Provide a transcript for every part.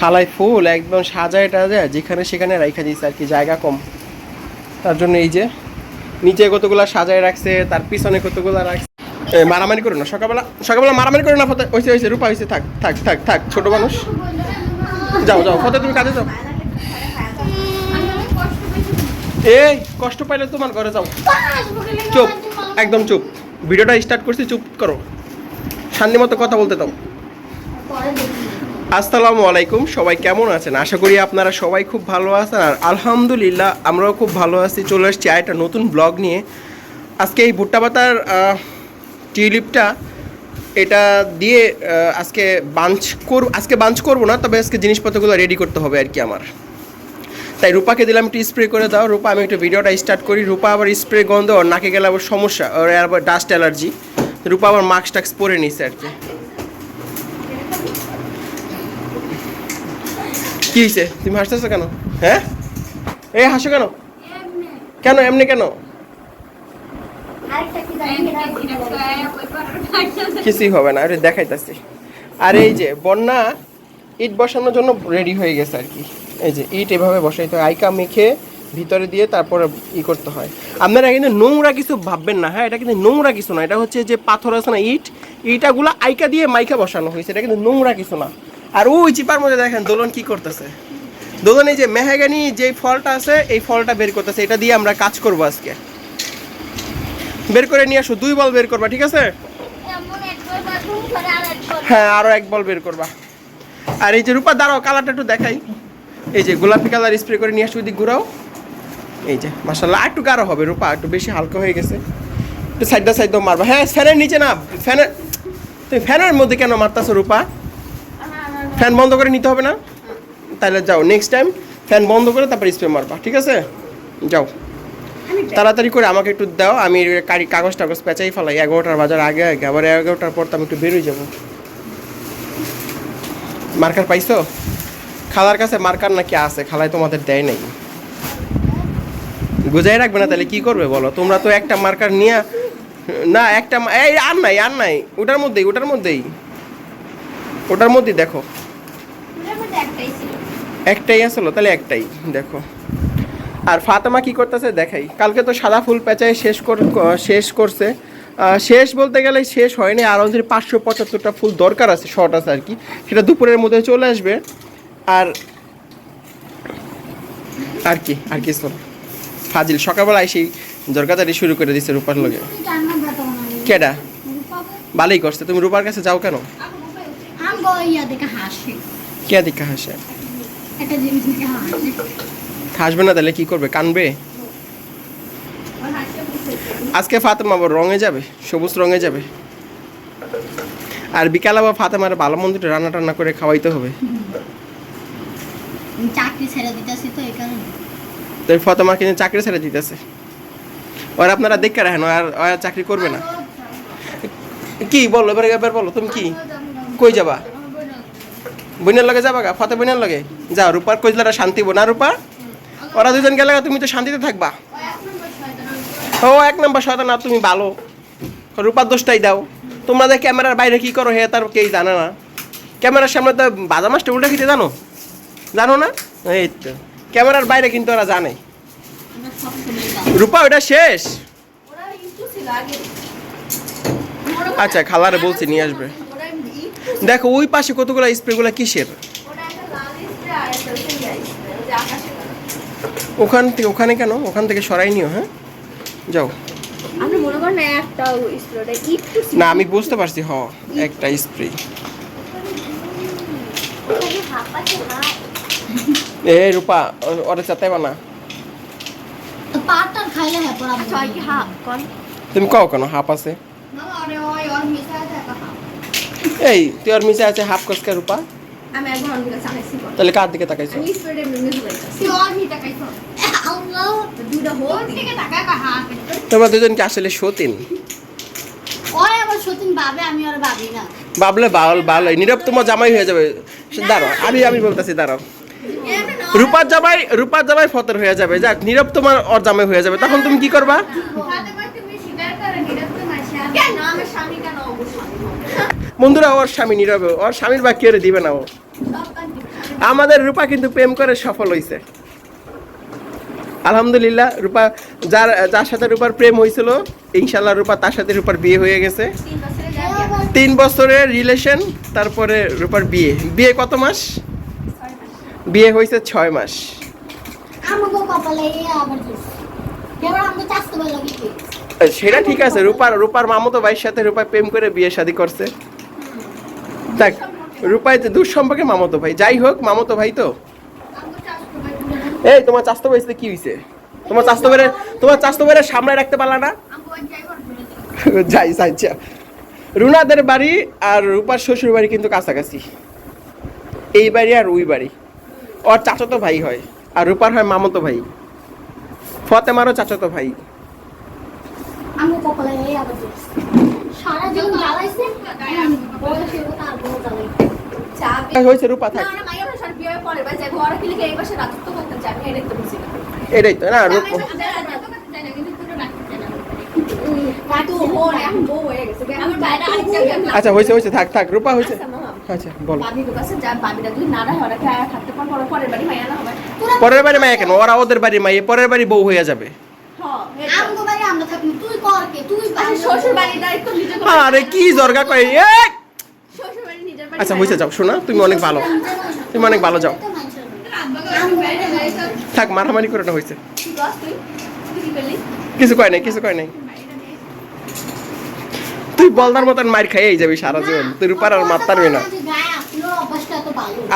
খালাই ফুল একদম সাজায় টাজায়, যেখানে সেখানে রাইখা দিয়েছে আর কি, জায়গা কম। তার জন্য এই যে নিচে কতগুলা সাজায় রাখছে, তার পিছনে কতগুলা রাখছে। মারামারি করো না, সকালবেলা সকালবেলা মারামারি করো না, ফতে হয়েছে হয়েছে রূপা হয়েছে থাক থাক থাক থাক, ছোট মানুষ। যাও যাও, ফতে, তুমি কাজে যাও। এই, কষ্ট পাইলে তোমার ঘরে যাও। চুপ, একদম চুপ। ভিডিওটা স্টার্ট করছি, চুপ করো। শান্তি মতো কথা বলতে দাও। আসসালামু আলাইকুম, সবাই কেমন আছেন? আশা করি আপনারা সবাই খুব ভালো আছেন। আর আলহামদুলিল্লাহ, আমরাও খুব ভালো আছি। চলে আসছি একটা নতুন ব্লগ নিয়ে। আজকে এই ভুট্টা পাতার টিউলিপটা, এটা দিয়ে আজকে বাঞ্চ করব আজকে বাঞ্চ করব না, তবে আজকে জিনিসপত্রগুলো রেডি করতে হবে আর কি আমার। তাই রূপাকে দিলাম একটু স্প্রে করে দাও। রূপা, আমি একটু ভিডিওটা স্টার্ট করি। রূপা আবার স্প্রে গন্ধ, ওর নাকে গেলে আবার সমস্যা, ওর আবার ডাস্ট অ্যালার্জি রূপা আবার মাস্ক টাক্স পরে নিছে আর কি। কি হয়েছে তুমি হাসতেছো কেন? হ্যাঁ? এই হাসো কেন? কেন, এমনি কেন? কিছুই হবে না দেখাইতাছি। আর এই যে বন্যা ইট বসানোর জন্য রেডি হয়ে গেছে আর কি। এই যে ইট এভাবে বসাইতে হয়, আইকা মেখে ভিতরে দিয়ে তারপরে ই করতে হয়। আপনারা কিন্তু নোংরা কিছু ভাববেন না হ্যাঁ? এটা কিন্তু নোংরা কিছু না, এটা হচ্ছে যে পাথর আছে না, ইট। ইটাগুলো আইকা দিয়ে মাইকা বসানো হয়েছে, এটা কিন্তু নোংরা কিছু না। আর ওই চিপার মধ্যে দেখেন দোলন কি করতেছে। দোলন এই যে মেহাগানি যে ফলটা আছে, এই ফলটা বের করতেছে। এটা দিয়ে আমরা কাজ করব আজকে। বের করে নিয়ে আসো, দুই বল বের করবা, ঠিক আছে? হ্যাঁ আরও এক বল বের করবা। আর এই যে রূপা, দাঁড়াও, কালারটা একটু দেখাই। এই যে গোলাপি কালার স্প্রে করে নিয়ে আসো, ওইদিক ঘুরাও। এই যে মাসাল্লাহ একটু গাঢ় হবে রূপা, একটু বেশি হালকা হয়ে গেছে। একটু সাইডটা সাইড মারবা। হ্যাঁ ফ্যানের নিচে না ফ্যানের তুমি ফ্যানের মধ্যে কেন মারতাছো রূপা? ফ্যান বন্ধ করে নিতে হবে না। তাহলে যাও নেক্সট টাইম ফ্যান বন্ধ করে তারপর স্প্রে মারবা ঠিক আছে? যাও। তাড়াতাড়ি করে আমাকে একটু দাও আমি কারি কাগজ টাগজ পেঁচাই ফেলাই এগারোটার বাজার আগে আগে আবার এগারোটার পর তো আমি একটু বেরোই যাব। মার্কার পাইছো? খালার কাছে মার্কার নাকি আছে খালায় তোমাদের দেয় নাই। গুজাই রাখবে না তাহলে কি করবে বলো? তোমরা তো একটা মার্কার নিয়ে না একটা এই আর নাই আর নাই ওটার মধ্যেই ওটার মধ্যেই। ওটার মধ্যেই দেখো। একটাই আসলো তাহলে একটাই দেখো। আর ফাতেমা কি করতেছে দেখাই। কালকে তো সাদা ফুল পেঁচায় শেষ কর শেষ করছে। শেষ বলতে গেলে শেষ হয়নি আরও যে পাঁচশো পঁচাত্তরটা ফুল দরকার আছে শর্ট আছে আর কি। সেটা দুপুরের মধ্যে চলে আসবে। আর আর কি আর কি শোন ফাজিল সকালবেলা এসেই জরকাতারি শুরু করে দিছে রূপার লগে। কেডা? ভালোই করছে। তুমি রূপার কাছে যাও কেন? কে দিকে হাসে? হাসবে না তাহলে কি করবে? কানবে? আজকে ফাতেমা আবার রঙে যাবে সবুজ রঙে যাবে। আর বিকাল আবার ফাতেমার ভালো মন্দ একটু রান্না টান্না করে খাওয়াইতে হবে। চাকরি ছেড়ে দিতেছি তো এই কারণে। তো ফাতেমা কিন্তু চাকরি ছেড়ে দিতেছে। ওর আপনারা দেখে রাখেন আর আর চাকরি করবে না। কি বলো এবার এবার বলো তুমি কি? কই যাবা? বইনের লগে যাবা গা? ফতে বইনের লগে? যাও রূপার কইজলাটা শান্তি না রূপা? ওরা দুজন গেলে তুমি তো শান্তিতে থাকবা। ও এক নম্বর শয়তান না তুমি ভালো। রূপার দোষটাই দাও। তোমরা যে ক্যামেরার বাইরে কি করো হে তার কেই জানে না। ক্যামেরার সামনে তো বাজা মাছটা উল্টা খেতে জানো? জানো না? এই তো। ক্যামেরার বাইরে কিন্তু ওরা জানে। রূপা ওটা শেষ? আচ্ছা খালারে বলছি নিয়ে আসবে। দেখো ওই পাশে কতগুলো স্প্রেগুলো কিসের? ওখান থেকে ওখানে কেন? ওখান থেকে সরাই নিও হ্যাঁ? যাও। মনে না একটা স্প্রেটা একটু না আমি বুঝতে পারছি হ একটা স্প্রে এ রূপা ওরে চাতাইবা না। তো পাটার খাইলে হ্যাঁ পড়া ছয় কি হাফ কন? তুমি কও কেন হাফ আছে? এই তুই আর মিশে আছে হাফ কসকা রূপা। আমি এক ঘণ্টা দিকে চালাইছি তাহলে কার দিকে তাকাইছো? আমি আল্লাহ দুইটা হোল থেকে তোমরা দুজন কি আসলে সতীন? ওই আবার সতীন ভাবে আমি আর ভাবি না। বাবলে বাল বাল নীরব তোমার জামাই হয়ে যাবে। দাঁড়াও আমি আমি বলতেছি দাঁড়াও। রূপার জামাই রূপার জামাই ফতর হয়ে যাবে। যাক নীরব তোমার ওর জামাই হয়ে যাবে। তখন তুমি কি করবা? কেন? আমার স্বামী কেন অবশ্যই বন্ধুরা, ওর স্বামী নীরবে। ওর স্বামীর বা কেড়ে দিবে না ও। আমাদের রূপা কিন্তু প্রেম করে সফল হয়েছে আলহামদুলিল্লাহ, রূপা যার যার সাথে রূপার প্রেম হয়েছিল ইনশাল্লাহ রূপা তার সাথে রূপার বিয়ে হয়ে গেছে। তিন বছরের রিলেশন তারপরে রূপার বিয়ে। বিয়ে কত মাস? বিয়ে হয়েছে ছয় মাস। সেটা ঠিক আছে, রূপার রূপার মামতো ভাইয়ের সাথে রূপা প্রেম করে বিয়ে শাদী করছে। দেখ রূপায় তো দূর সম্পর্কে মামতো ভাই। যাই হোক, মামতো ভাই তো। ভাই। এই, তোমার চাস্তো ভাইতে কি হয়েছে তোমার চাস্তো বেড়ে তোমার চাস্তো বেড়ে সামনে রাখতে পারলা না। যাই যাইছা রুনাদের বাড়ি আর রূপার শ্বশুর বাড়ি কিন্তু কাছাকাছি। এই বাড়ি আর ওই বাড়ি। ওর চাচাতো ভাই হয় আর রূপার হয় মামতো ভাই। ফতেমারও চাচাতো ভাই। সারা জীবন জ্বালাইছে বয়স জ্বালাই হয়েছে রূপা থাক। আমি এটাই তো না। হয়ে। আচ্ছা হয়েছে হয়েছে থাক থাক রূপা হয়েছে। আচ্ছা, আচ্ছা বলো। পরের বাড়ি মাইয়া কেন? ওরা ওদের বাড়ি মাইয়ে পরের বাড়ি বউ হয়ে যাবে। তুই আচ্ছা, শ্বশুর বাড়ির দায়িত্ব নিজে আরে কি জর্গা করে এই! শ্বশুর বাড়ি নিজের বাড়ি আচ্ছা যাও শোনা তুমি অনেক ভালো। তুমি অনেক ভালো যাও। থাক মারামারি করে না হয়েছে? কিছু কয় নাই কিছু কয় নাই। তুই বলদার মতন মার খাইয়েই যাবি সারা জীবন। তুই রূপার আর মার পারবি না।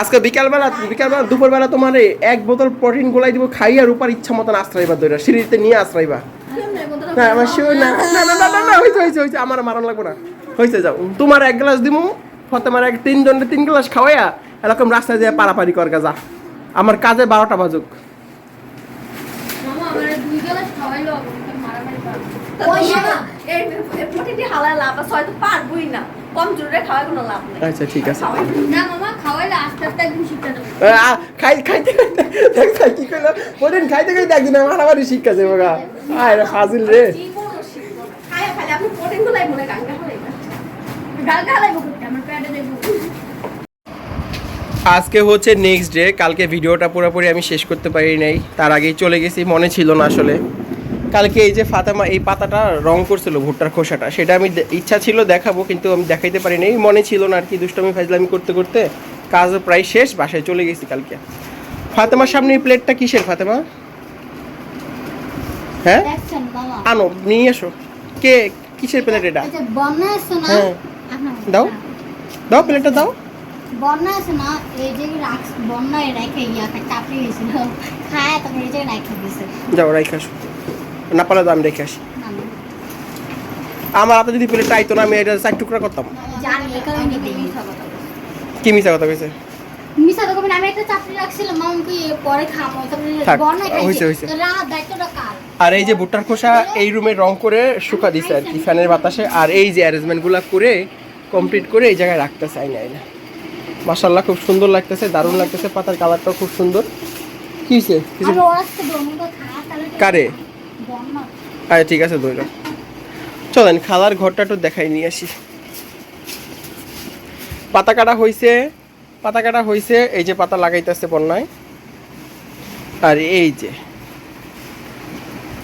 আজকে বিকালবেলা বিকালবেলা দুপুরবেলা তোমার এক বোতল প্রোটিন গোলাই দিব খাইয়া রূপার ইচ্ছা মতন আশ্রয়বা দইরা সিঁড়িতে নিয়ে আশ্রয়বা? না আমার শিও না। না না না না না হইছে হইছে হইছে আমার মারণ লাগবে না। হইছে যাও। তোমার এক গ্লাস দিমু ফতেমার এক তিনজনের তিন গ্লাস খাওয়াইয়া এরকম রাস্তায় যেয়ে পারাপারি কর যা। আমার কাজে বারোটা বাজুক। মামা, আমার দুই গ্লাস খাওয়াইলো, আমাকে মারামারি পারব না। কম জোরে কোনো লাভ নেই। আচ্ছা ঠিক আছে। না মামা, খাওয়াইলে আস্তে আস্তে একদিন শিখতে। খাই খাইতে খাইতে দেখ ভাই কি কইলো? প্রোটিন খাইতে খাইতে একদিন আমার আবার শিক্ষা যাবে গা। আয় রে ফাজিল রে। আপনি প্রোটিন গুলাই মনে হালাইবো আমার পেটে। আজকে হচ্ছে নেক্সট ডে কালকে ভিডিওটা পুরোপুরি আমি শেষ করতে পারি নাই। তার আগেই চলে গেছি মনে ছিল না আসলে। কালকে এই যে ফাতেমা এই পাতাটা রং করছিল ভুট্টার খোসাটা সেটা আমি ইচ্ছা ছিল দেখাবো কিন্তু আমি দেখাইতে পারিনি। মনে ছিল না আর কি দুষ্টমি ফাজলামি করতে করতে কাজও প্রায় শেষ বাসায় চলে গেছি কালকে। ফাতেমার সামনে এই প্লেটটা কিসের ফাতেমা? হ্যাঁ? আনো নিয়ে এসো। কে কিসের প্লেট এটা? হ্যাঁ। দাও। দাও প্লেটটা দাও। বন্যা আছে না এই যে রাখ বন্যায় রেখে ইয়াকে চাপড়ে গেছিল খায় তখন এই জায়গায় রেখে দিয়েছে। যাও রেখে আসো। না পারলে তো আমি রেখে আসি। না, না। আমার হাতে যদি প্লেটটা আইতো না আমি এটা চার টুকরা করতাম। কি মিশা কথা কইছে? মিশা আমি একটা রাখছিলাম পরে হইছে, হইছে। আর এই যে ভুট্টার খোসা এই রুমে রং করে শুকা দিছে আর কি ফ্যানের বাতাসে। আর এই যে অ্যারেঞ্জমেন্টগুলো করে কমপ্লিট করে এই জায়গায় রাখতেছে আইনা আইনা। মাসাল্লাহ খুব সুন্দর লাগতেছে দারুণ লাগতেছে পাতার কালারটাও খুব সুন্দর। কি হয়েছে কিছু কারে? আচ্ছা ঠিক আছে দইল চলেন, খালার ঘরটা একটু দেখাই, নিয়ে আসি। পাতা কাটা হয়েছে পাতা কাটা হয়েছে এই যে পাতা লাগাইতেছে বন্যায়। আর এই যে,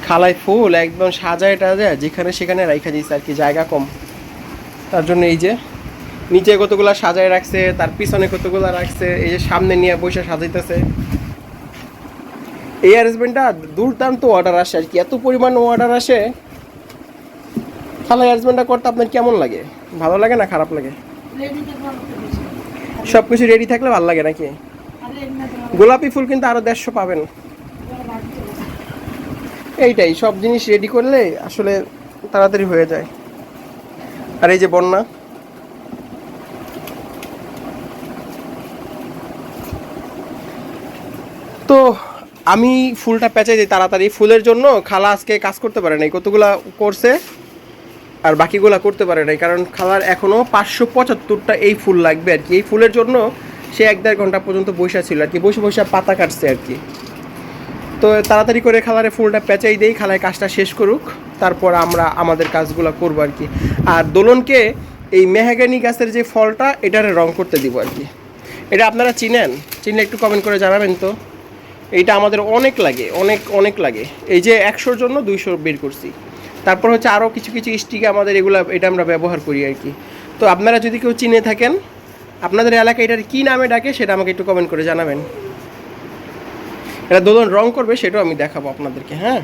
খালায় ফুল একদম সাজায় টাজায়, যেখানে সেখানে রাইখা দিয়েছে আর কি, জায়গা কম। তার জন্য এই যে, নিচে কতগুলা সাজায় রাখছে, তার পিছনে কতগুলা রাখছে, এই যে সামনে নিয়ে বসে সাজাইতেছে। এই অ্যারেঞ্জমেন্টটা দুর্দান্ত অর্ডার আসে আর কি। এত পরিমাণ অর্ডার আসে। তাহলে অ্যারেঞ্জমেন্টটা করতে আপনার কেমন লাগে? ভালো লাগে না খারাপ লাগে? সব কিছু। রেডি থাকলে ভালো লাগে নাকি? গোলাপি ফুল কিন্তু আরও দেড়শো পাবেন। এইটাই সব জিনিস রেডি করলে আসলে তাড়াতাড়ি হয়ে যায়। আর এই যে বন্যা। তো আমি ফুলটা পেঁচাই দিই তাড়াতাড়ি। ফুলের জন্য খালা আজকে কাজ করতে পারে নাই, কতগুলা করছে আর বাকিগুলা করতে পারে নাই, কারণ খালার এখনও পাঁচশো পঁচাত্তরটা এই ফুল লাগবে আর কি। এই ফুলের জন্য সে এক দেড় ঘণ্টা পর্যন্ত বসে ছিল আর কি, বসে বসে পাতা কাটছে আর কি। তো তাড়াতাড়ি করে খালারে ফুলটা পেঁচাই দেই খালায় কাজটা শেষ করুক, তারপর আমরা আমাদের কাজগুলো করব আর কি। আর দোলনকে এই মেহাগানি গাছের যে ফলটা, এটারে রং করতে দিব আর কি। এটা আপনারা চিনেন? চিনলে একটু কমেন্ট করে জানাবেন তো। এইটা আমাদের অনেক লাগে, অনেক অনেক লাগে। এই যে একশোর জন্য দুইশো বের করছি। তারপর হচ্ছে আরও কিছু কিছু স্টিকে আমাদের এগুলো, এটা আমরা ব্যবহার করি আর কি। তো আপনারা যদি কেউ চিনে থাকেন, আপনাদের এলাকায় এটার কী নামে ডাকে সেটা আমাকে একটু কমেন্ট করে জানাবেন। এটা দোদন রং করবে, সেটাও আমি দেখাবো আপনাদেরকে হ্যাঁ?